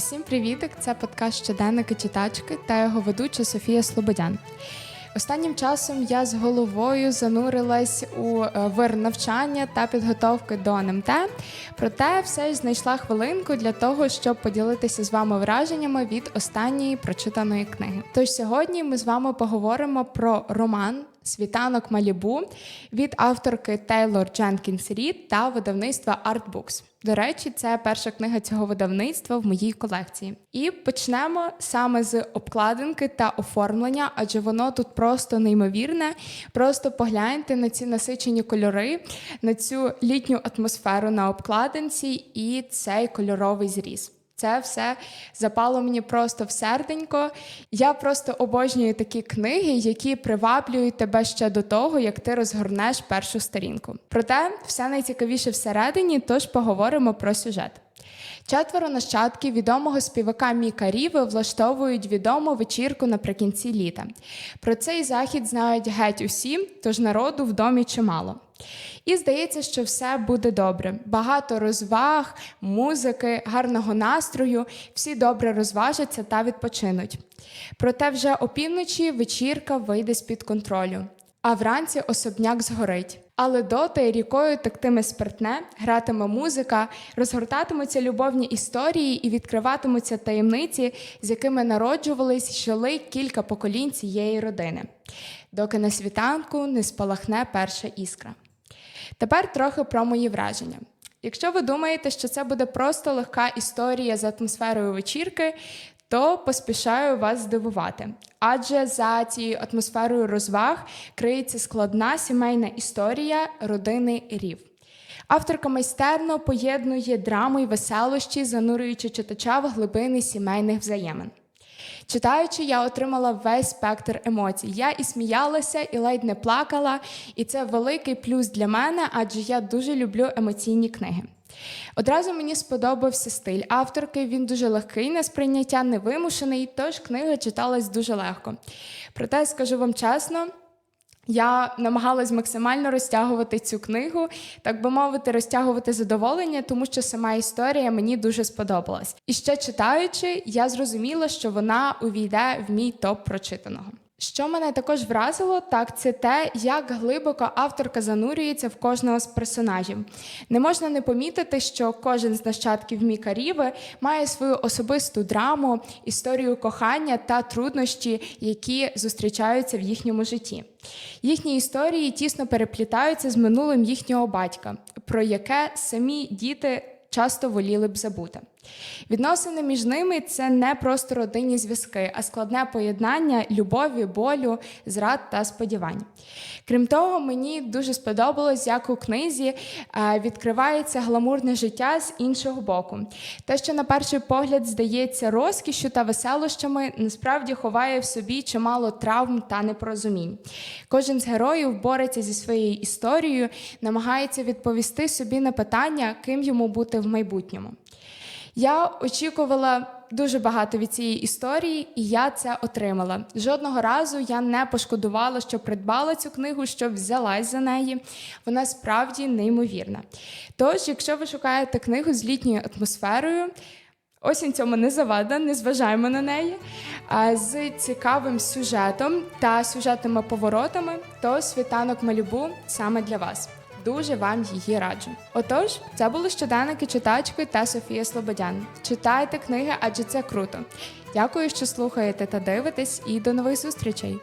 Усім привітик! Це подкаст щоденники читачки та його ведуча Софія Слободян. Останнім часом я з головою занурилась у е, вир навчання та підготовки до НМТ. Проте все ж знайшла хвилинку для того, щоб поділитися з вами враженнями від останньої прочитаної книги. Тож сьогодні ми з вами поговоримо про роман Світанок Малібу від авторки Тейлор Дженкінс Рід та видавництва Artbooks. До речі, це перша книга цього видавництва в моїй колекції. І почнемо саме з обкладинки та оформлення, адже воно тут просто неймовірне. Просто погляньте на ці насичені кольори, на цю літню атмосферу на обкладинці і цей кольоровий зріз. Це все запало мені просто в серденько. Я просто обожнюю такі книги, які приваблюють тебе ще до того, як ти розгорнеш першу сторінку. Проте все найцікавіше всередині, тож поговоримо про сюжет. Четверо нащадків відомого співака Міка Ріви влаштовують відому вечірку наприкінці літа. Про цей захід знають геть усі, тож народу в домі чимало. І здається, що все буде добре. Багато розваг, музики, гарного настрою, всі добре розважаться та відпочинуть. Проте вже опівночі вечірка вийде з-під контролю, а вранці особняк згорить. Але доти рікою тектиме спиртне, гратиме музика, розгортатимуться любовні історії і відкриватимуться таємниці, з якими народжувались жили кілька поколінь цієї родини, доки на світанку не спалахне перша іскра. Тепер трохи про мої враження. Якщо ви думаєте, що це буде просто легка історія з атмосферою вечірки, то поспішаю вас здивувати. Адже за цією атмосферою розваг криється складна сімейна історія родини Рів. Авторка майстерно поєднує драму і веселощі, занурюючи читача в глибини сімейних взаємин. Читаючи, я отримала весь спектр емоцій. Я і сміялася, і ледь не плакала, і це великий плюс для мене, адже я дуже люблю емоційні книги. Одразу мені сподобався стиль авторки. Він дуже легкий на сприйняття, невимушений, тож книга читалась дуже легко. Проте скажу вам чесно. Я намагалась максимально розтягувати цю книгу, так би мовити, розтягувати задоволення, тому що сама історія мені дуже сподобалась. І ще читаючи, я зрозуміла, що вона увійде в мій топ прочитаного. Що мене також вразило, так це те, як глибоко авторка занурюється в кожного з персонажів. Не можна не помітити, що кожен з нащадків Міка Ріви має свою особисту драму, історію кохання та труднощі, які зустрічаються в їхньому житті. Їхні історії тісно переплітаються з минулим їхнього батька, про яке самі діти часто воліли б забути. Відносини між ними це не просто родинні зв'язки, а складне поєднання любові, болю, зрад та сподівань. Крім того, мені дуже сподобалось, як у книзі е, відкривається гламурне життя з іншого боку. Те, що на перший погляд здається розкішю та веселощами, насправді ховає в собі чимало травм та непорозумінь. Кожен з героїв бореться зі своєю історією, намагається відповісти собі на питання, ким йому бути в майбутньому. Я очікувала дуже багато від цієї історії, і я це отримала. Жодного разу я не пошкодувала, що придбала цю книгу, що взялась за неї. Вона справді неймовірна. Тож, якщо ви шукаєте книгу з літньою атмосферою, Осінь цьому не завада, не зважаємо на неї. А з цікавим сюжетом та сюжетними поворотами, то світанок Малюбу саме для вас. Дуже вам її раджу. Отож, це були щоденники читачки та Софія Слободян. Читайте книги, адже це круто. Дякую, що слухаєте та дивитесь, і до нових зустрічей.